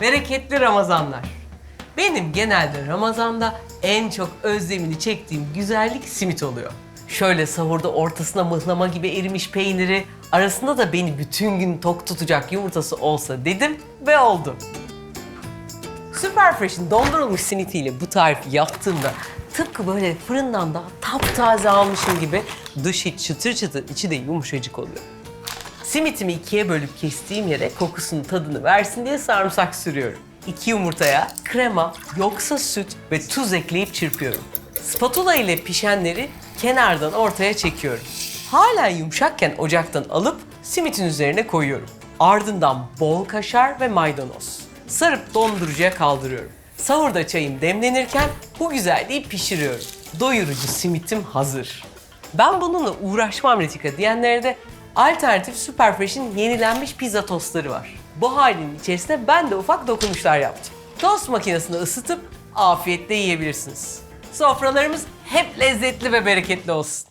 Bereketli Ramazanlar. Benim genelde Ramazan'da en çok özlemini çektiğim güzellik simit oluyor. Şöyle sahurda ortasına mıhlama gibi erimiş peyniri, arasında da beni bütün gün tok tutacak yumurtası olsa dedim ve oldu. Superfresh'in dondurulmuş simitiyle bu tarifi yaptığımda tıpkı böyle fırından daha taptaze almışım gibi dışı çıtır çıtır, içi de yumuşacık oluyor. Simitimi ikiye bölüp kestiğim yere kokusunu tadını versin diye sarımsak sürüyorum. İki yumurtaya krema, yoksa süt ve tuz ekleyip çırpıyorum. Spatula ile pişenleri kenardan ortaya çekiyorum. Hala yumuşakken ocaktan alıp simitin üzerine koyuyorum. Ardından bol kaşar ve maydanoz. Sarıp dondurucuya kaldırıyorum. Sahurda çayım demlenirken bu güzelliği pişiriyorum. Doyurucu simitim hazır. Ben bununla uğraşmam Retika diyenlere de alternatif Superfresh'in yenilenmiş pizza tostları var. Bu halinin içerisine ben de ufak dokunuşlar yaptım. Tost makinesinde ısıtıp afiyetle yiyebilirsiniz. Sofralarımız hep lezzetli ve bereketli olsun.